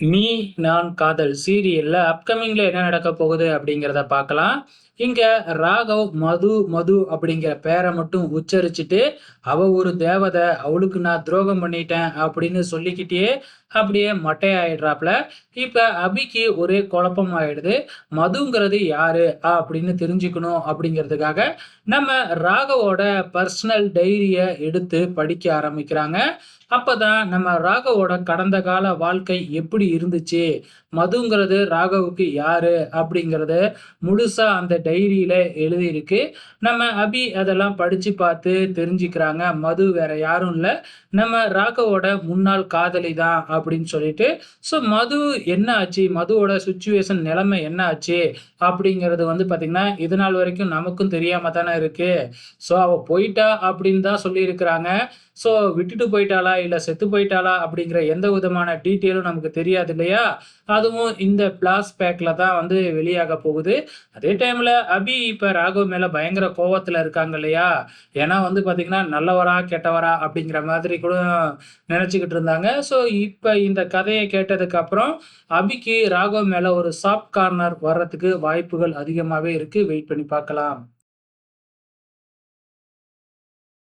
நீ நான் காதல் சீரியல்ல அப்கமிங்ல என்ன நடக்க போகுது அப்படிங்கிறத பார்க்கலாம். இங்க ராகவ் மது மது அப்படிங்கிற பேரை மட்டும் உச்சரிச்சுட்டு அவ ஒரு தேவதை அவளுக்கு நான் துரோகம் பண்ணிட்டேன் அப்படின்னு சொல்லிக்கிட்டே அப்படியே மட்டையாயிடுறாப்ல. இப்ப அபிக்கு ஒரே குழப்பம் ஆயிடுது மதுங்கிறது யாரு அப்படின்னு தெரிஞ்சுக்கணும் அப்படிங்கிறதுக்காக நம்ம ராகவோட பர்சனல் டைரியை எடுத்து படிக்க ஆரம்பிக்கிறாங்க. அப்பதான் நம்ம ராகவோட கடந்த கால வாழ்க்கை எப்படி இருந்துச்சு. மதுங்கிறது ராகவுக்கு யாரு? அப்படிங்கிறத முழுசா அந்த டைரியில எழுதியிருக்கு. நம்ம அபி அதெல்லாம் படிச்சு பார்த்து தெரிஞ்சுக்கிறாங்க. மது வேற யாரும் இல்லை. நம்ம ராகவோட முன்னாள் காதலி தான் அப்படின்னு சொல்லிட்டு. ஸோ மது என்ன ஆச்சு? மதுவோட சுச்சுவேஷன் நிலைமை என்ன ஆச்சு? அப்படிங்கிறது வந்து பார்த்தீங்கன்னா இது நாள் வரைக்கும் நமக்கும் தெரியாம தானே இருக்கு. ஸோ அவ போயிட்டா அப்படின்னு தான் சொல்லியிருக்கிறாங்க. ஸோ விட்டுட்டு போயிட்டாளா இல்லை செத்து போயிட்டாளா அப்படிங்கிற எந்த விதமான டீட்டெயிலும் நமக்கு தெரியாது இல்லையா? அதுவும் இந்த பிளாஸ் பேக்கில் தான் வந்து வெளியாக போகுது. அதே டைமில் அபி இப்போ ராகவ் மேலே பயங்கர கோவத்தில் இருக்காங்க இல்லையா? ஏன்னா வந்து பார்த்திங்கன்னா நல்லவரா கெட்டவரா அப்படிங்கிற மாதிரி கூட நினச்சிக்கிட்டு இருந்தாங்க. ஸோ இப்போ இந்த கதையை கேட்டதுக்கப்புறம் அபிக்கு ராகவ் மேலே ஒரு சாஃப்ட் கார்னர் வர்றதுக்கு வாய்ப்புகள் அதிகமாகவே இருக்குது வெயிட் பண்ணி பார்க்கலாம்.